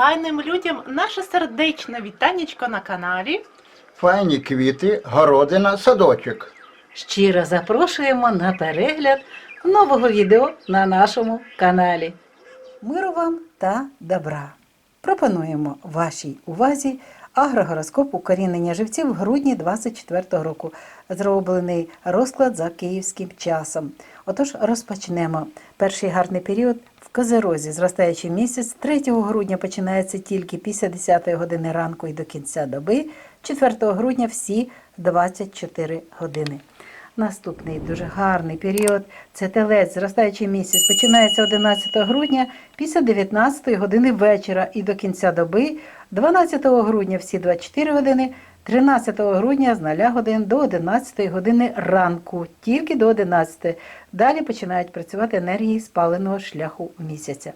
файним людям наше сердечне вітанечко на каналі. Файні квіти, городина, садочок. Щиро запрошуємо на перегляд нового відео на нашому каналі. Миру вам та добра! Пропонуємо вашій увазі агрогороскоп укорінення живців в грудні 2024 року, зроблений розклад за київським часом. Отож, розпочнемо. Перший гарний період в Козерозі, зростаючий місяць, 3 грудня починається тільки після 10 години ранку і до кінця доби, 4 грудня всі 24 години. Наступний дуже гарний період це телець, зростаючий місяць, починається 11 грудня після 19 години вечора і до кінця доби, 12 грудня всі 24 години, 13 грудня з 0 годин до 11 години ранку, тільки до 11. Далі починають працювати енергії спаленого шляху місяця.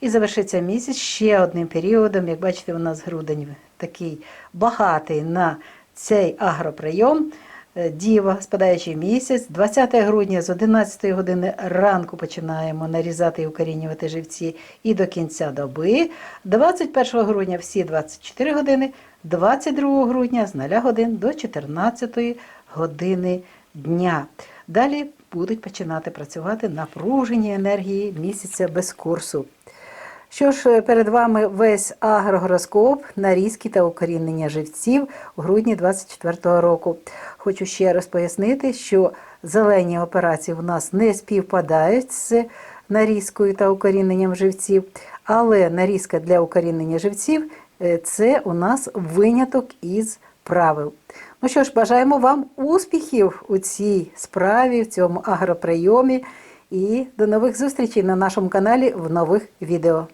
І завершиться місяць ще одним періодом. Як бачите, у нас грудень такий багатий на цей агроприйом. Е, Діва, спадаючий місяць, 20 грудня з 11 години ранку починаємо нарізати і укорінювати живці і до кінця доби. 21 грудня всі 24 години, 22 грудня з 0 годин до 14 години дня. Далі будуть починати працювати напружені енергії місяця без курсу. Що ж, е, перед вами весь агрогороскоп, нарізки та укорінення живців у грудні 24 року. Хочу ще раз пояснити, що зелені операції у нас не співпадають з нарізкою та укоріненням живців, але нарізка для укорінення живців е, це у нас виняток із правил. Ну що ж, бажаємо вам успіхів у цій справі, в цьому агроприйомі. І до нових зустрічей на нашому каналі в нових відео.